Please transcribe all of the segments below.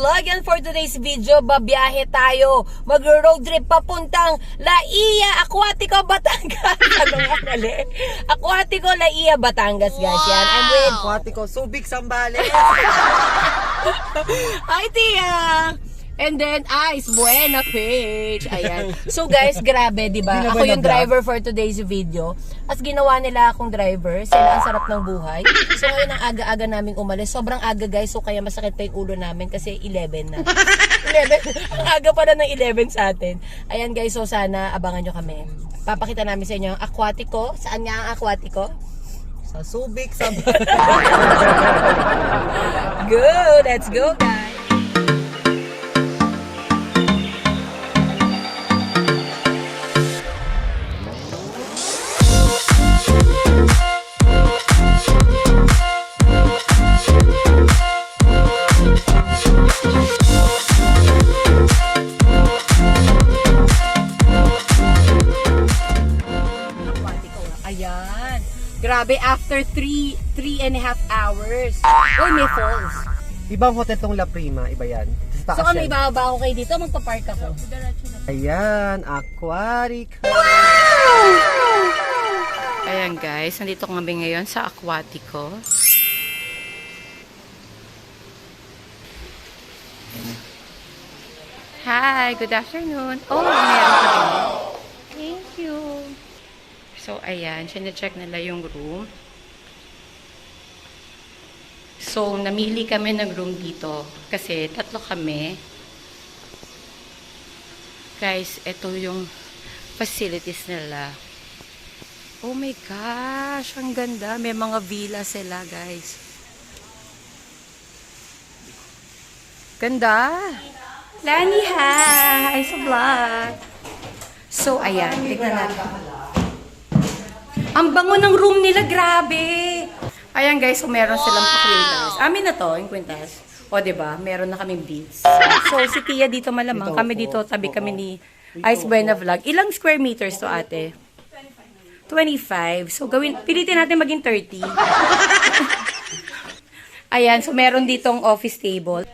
vlog and for today's video, babiyahe tayo. Mag-road trip papuntang Laia, Aquatico, Batangas. ano nga mali? Aquatico, Laia, Batangas guys. Yan, I'm with Aquatico, Subic, Sambales. Hi, Tia! And then, Ice Buena page. Ayan. So guys, grabe, di ba? Ako yung driver for today's video. As ginawa nila akong driver, sila ang sarap ng buhay. So ngayon ang aga-aga naming umalis. Sobrang aga guys, so kaya masakit pa yung ulo namin kasi 11 na. 11. Ang aga pa na ng 11 sa atin. Ayan guys, so sana abangan nyo kami. Papakita namin sa inyo ang aquatico. Saan nga ang aquatico? Sa Subic, Sambales. Go! Let's go guys! Grabe, after 3, 3 and a half hours. Uy, may falls. Ibang hotel tong La Prima, iba yan. Sa So taas kung may yan. ibababa ako kayo dito, magpa-park ako. Ayan, Aquatic. Ayan guys, nandito kami ngayon sa Aquatico. Hi, good afternoon. Oh, meron you. So, ayan, sinecheck nila yung room. So, namili kami ng room dito kasi tatlo kami. Guys, ito yung facilities nila. Oh my gosh, ang ganda. May mga villa sila, guys. Ganda. Lani, hi! Sa vlog. So, ayan. Tignan natin. Ang bango ng room nila, grabe! Ayan guys, so meron silang pa-quintas. Amin na to, yung quintas. O, ba diba? Meron na kaming beads. So, si Tia dito malamang. Kami dito, tabi kami ni Ice Buena Vlog. Ilang square meters to, ate? 25. So, gawin, pilitin natin maging 30. Ayan, so meron ditong office table.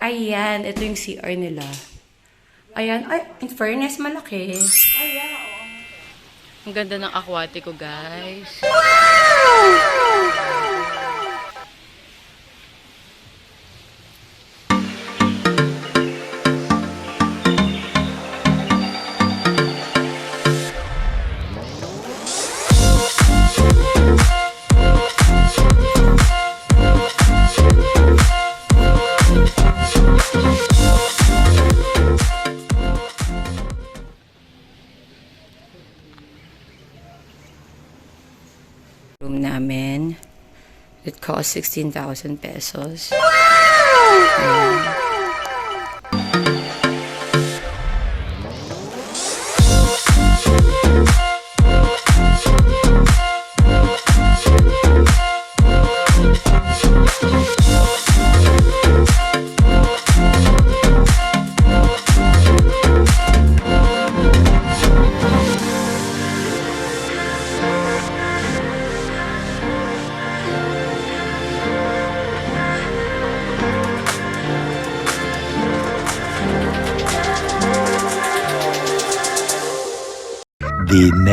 Ayan, ito yung CR nila. Ayan, ay, in fairness, malaki. Ang ganda ng aquatico, guys. Room cost 16,000 pesos. the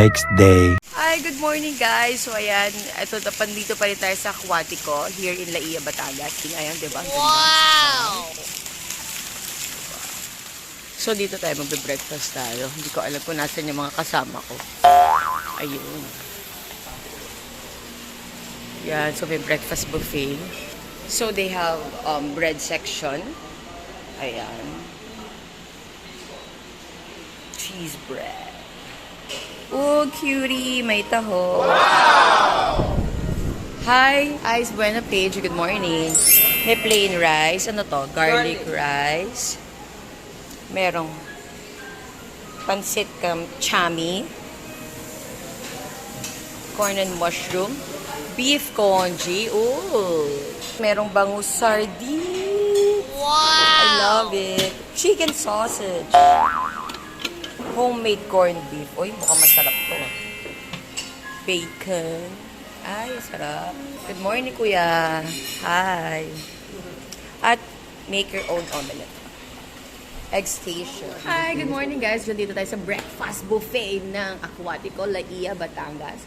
next day. Hi, good morning guys. So ayan, ito na pandito pa rin tayo sa Aquatico here in Laia, Batangas. King ayan, di ba? Ang. Wow! So dito tayo magbe-breakfast tayo. Hindi ko alam kung nasan yung mga kasama ko. Ayun. Yan, so may breakfast buffet. So they have um, bread section. Ayan. Cheese bread. Oh, cutie! May taho. Hi! Ice Buena Page. Good morning. May plain rice. Ano to? Garlic, rice. Merong pansit kam chami. Corn and mushroom. Beef congee. Ooh! Merong bangus sardine. Wow! I love it. Chicken sausage homemade corned beef. Uy, mukhang masarap to. Bacon. Ay, sarap. Good morning, kuya. Hi. At make your own omelette. Egg Station. Hi, good morning guys. Dito tayo sa breakfast buffet ng Aquatico, Laia, Batangas.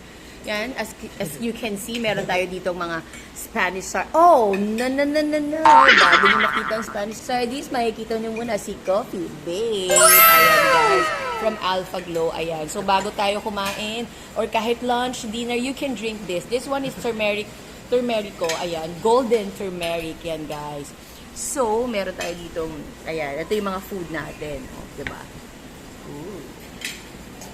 Yan, as, as you can see, meron tayo dito mga Spanish sar... Oh, no, no, no, no, no. Bago nyo makita ang Spanish sardines, makikita nyo muna si Coffee Babe. Ayan, guys. From Alpha Glow, ayan. So, bago tayo kumain, or kahit lunch, dinner, you can drink this. This one is turmeric, turmerico, ayan. Golden turmeric yan, guys. So, meron tayo ditong, ayan, ito yung mga food natin. Oh, diba? Ooh.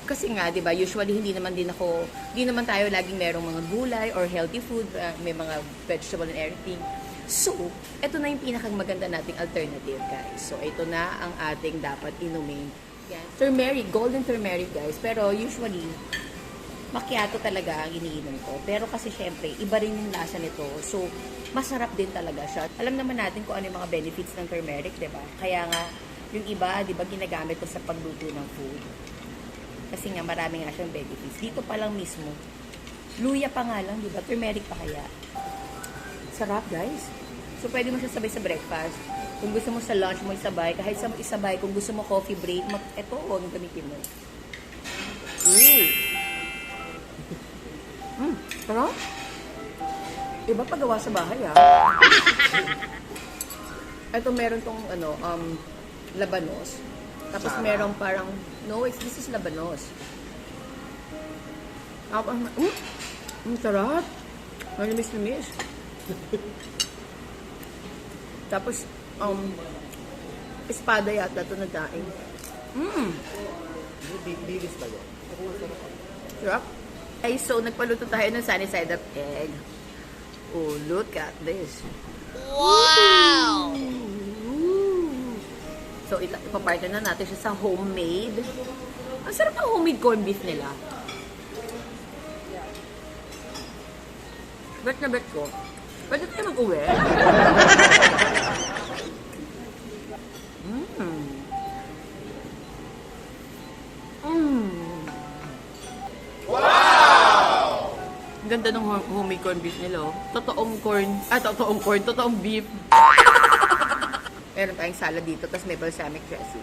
Kasi nga, 'di ba, usually hindi naman din ako, hindi naman tayo laging merong mga gulay or healthy food, uh, may mga vegetable and everything. So, ito na yung pinakang maganda nating alternative, guys. So, ito na ang ating dapat inumin. Yan. Turmeric, golden turmeric, guys. Pero usually, macchiato talaga ang iniinom ko. Pero kasi syempre, iba rin yung lasa nito. So, masarap din talaga siya. Alam naman natin kung ano yung mga benefits ng turmeric, ba? Kaya nga, yung iba, 'di ba, ginagamit ko sa pagluto ng food. Kasi nga, marami nga siyang benefits. Dito pa lang mismo, luya pa nga lang, 'di ba? Turmeric pa kaya. Sarap, guys. So, pwede mo siya sabay sa breakfast. Kung gusto mo sa lunch mo isabay, kahit sa isabay, kung gusto mo coffee break, mag, eto, huwag gamitin mo. Ooh. Mm, sarap. Iba pa gawa sa bahay, ah. Ito meron tong, ano, um, labanos. Tapos meron parang, no, it's, this is labanos. Ah, ah, mm, mm, sarap. Malimis-limis. Tapos, um, espada yata ito na daing. Mmm, Bilis ba yun? sarap. Ay, so, nagpaluto tayo ng sunny side up egg. Oh, look at this. Wow! So, ita ipapartner na natin siya sa homemade. Ang sarap ng homemade corned beef nila. Bet na bet ko. Pwede tayo mag-uwi. Mmm. Mmm. Ang ganda ng hom- homemade corned beef nila. oh. Totoong corn, ah, totoong corn, totoong beef. Meron tayong salad dito, tapos may balsamic dressing.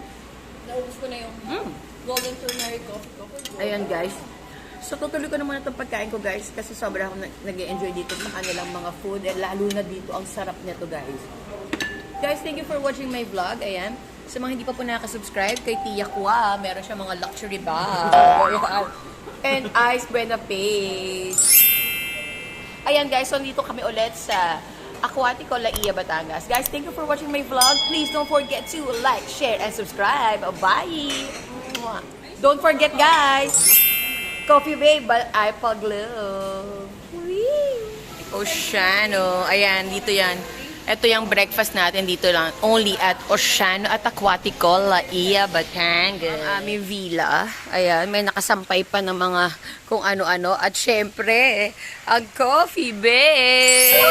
Naubos ko na yung Mm. golden turmeric coffee ko. Ayan guys. So tutuloy ko na muna itong pagkain ko guys kasi sobra akong nag enjoy dito sa kanilang mga food and lalo na dito ang sarap nito guys. Guys, thank you for watching my vlog. Ayan. Sa mga hindi pa po nakasubscribe kay Tia Kwa, meron siya mga luxury bag. And Ice Buena page. Ayan guys, so dito kami ulit sa Aquatico, Laia, Batangas. Guys, thank you for watching my vlog. Please don't forget to like, share, and subscribe. Bye! Don't forget guys, Coffee Babe, but I pag-love. Oceano. Ayan, dito yan. Ito yung breakfast natin dito lang. Only at Oceano at Aquatico, Laia, Batangas. Ang aming villa. Ayan, may nakasampay pa ng mga kung ano-ano. At syempre, ang Coffee Babe.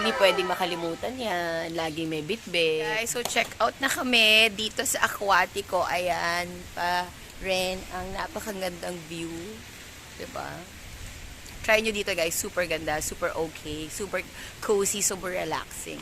Hindi pwedeng makalimutan yan. Laging may bitbit. Guys, so check out na kami dito sa Aquatico. Ayan, pa rin ang napakagandang view. ba? Try nyo dito guys, super ganda, super okay, super cozy, super relaxing.